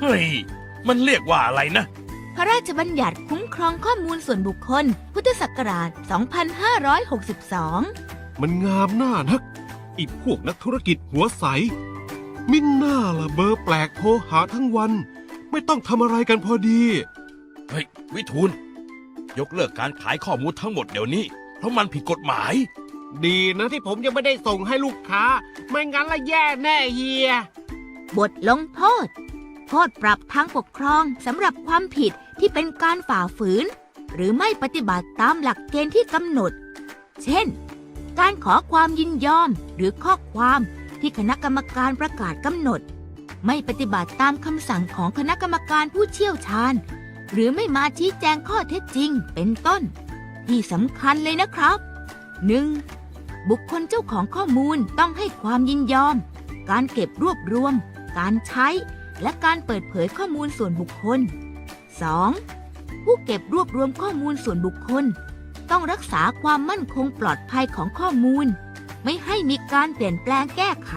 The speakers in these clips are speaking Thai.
เฮ้ย มันเรียกว่าอะไรนะ พระราชบัญญัติคุ้มครองข้อมูลส่วนบุคคล พุทธศักราช 2562 มันงามหน้านักอีพวกนักธุรกิจหัวใส มินหน้าละเบอร์แปลกโทรหาทั้งวัน ไม่ต้องทำอะไรกันพอดี เฮ้ย วิทูลยกเลิกการขายข้อมูลทั้งหมดเดี๋ยวนี้ เพราะมันผิดกฎหมาย ดีนะที่ผมยังไม่ได้ส่งให้ลูกค้า ไม่งั้นละแย่แน่เฮีย บทลงโทษ โทษปรับทางปกครองสำหรับความผิดที่เป็นการฝ่าฝืน หรือไม่ปฏิบัติตามหลักเกณฑ์ที่กำหนด เช่น การขอความยินยอมหรือข้อความที่คณะกรรมการประกาศกำหนด ไม่ปฏิบัติตามคำสั่งของคณะกรรมการผู้เชี่ยวชาญ หรือไม่มาชี้แจงข้อเท็จจริงเป็นต้น ที่สำคัญเลยนะครับ 1. บุคคลเจ้าของข้อมูลต้องให้ความยินยอม การเก็บรวบรวม การใช้ และการเปิดเผยข้อมูลส่วนบุคคล 2. ผู้เก็บรวบรวมข้อมูลส่วนบุคคล ต้องรักษาความมั่นคงปลอดภัยของข้อมูล ไม่ให้มีการเปลี่ยนแปลงแก้ไข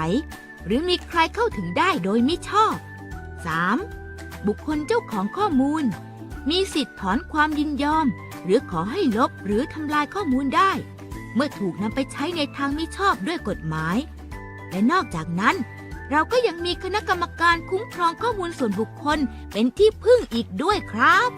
หรือมีใครเข้าถึงได้โดยมิชอบ 3. บุคคลเจ้าของข้อมูล มีสิทธิ์ถอนความยินยอม หรือขอให้ลบหรือทำลายข้อมูลได้ เมื่อถูกนำไปใช้ในทางมิชอบด้วยกฎหมาย และนอกจากนั้น เราก็ยังมีคณะกรรมการคุ้มครองข้อมูลส่วนบุคคลเป็นที่พึ่งอีกด้วยครับ